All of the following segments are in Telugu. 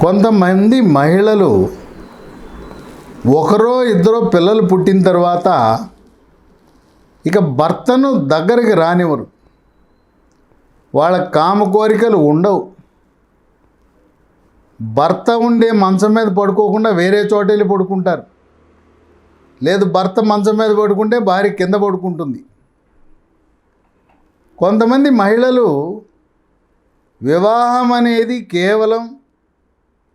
కొంతమంది మహిళలు ఒకరో ఇద్దరో పిల్లలు పుట్టిన తర్వాత ఇక భర్తను దగ్గరికి రానివ్వరు. వాళ్ళ కామ కోరికలు ఉండవు. భర్త ఉండే మంచం మీద పడుకోకుండా వేరే చోట వెళ్ళి పడుకుంటారు. లేదు భర్త మంచం మీద పడుకుంటే భార్య కింద పడుకుంటుంది. కొంతమంది మహిళలు వివాహం అనేది కేవలం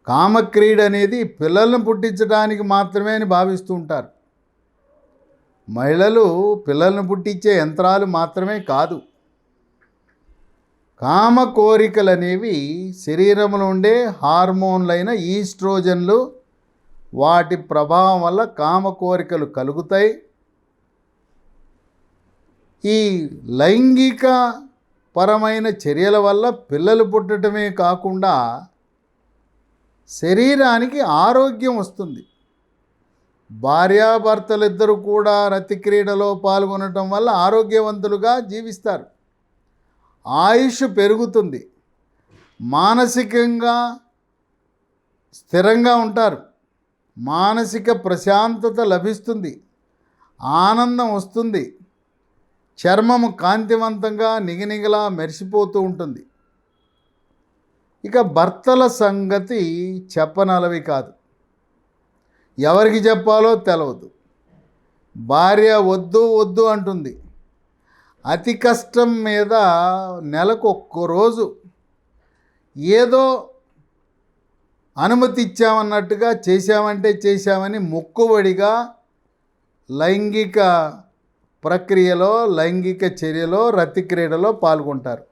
కామక్రీడ అనేది పిల్లలను పుట్టించడానికి మాత్రమే అని భావిస్తూ ఉంటారు. మహిళలు పిల్లలను పుట్టించే యంత్రాలు మాత్రమే కాదు. కామ కోరికలు అనేవి శరీరంలో ఉండే హార్మోన్లైన ఈస్ట్రోజన్లు వాటి ప్రభావం వల్ల కామ కోరికలు కలుగుతాయి. ఈ లైంగిక పరమైన చర్యల వల్ల పిల్లలు పుట్టడమే కాకుండా శరీరానికి ఆరోగ్యం వస్తుంది. భార్యాభర్తలిద్దరూ కూడా రతి క్రీడలో పాల్గొనటం వల్ల ఆరోగ్యవంతులుగా జీవిస్తారు. ఆయుష్ పెరుగుతుంది. మానసికంగా స్థిరంగా ఉంటారు. మానసిక ప్రశాంతత లభిస్తుంది. ఆనందం వస్తుంది. చర్మము కాంతివంతంగా నిగనిగలా మెరిసిపోతూ ఉంటుంది. ఇక భర్తల సంగతి చెప్పనలవి కాదు. ఎవరికి చెప్పాలో తెలవదు. భార్య వద్దు వద్దు అంటుంది. అతి కష్టం మీద నెలకు ఒక్క రోజు ఏదో అనుమతి ఇచ్చామన్నట్టుగా చేశామంటే చేశామని మొక్కుబడిగా లైంగిక ప్రక్రియలో లైంగిక చర్యలో రతి క్రీడలో పాల్గొంటారు.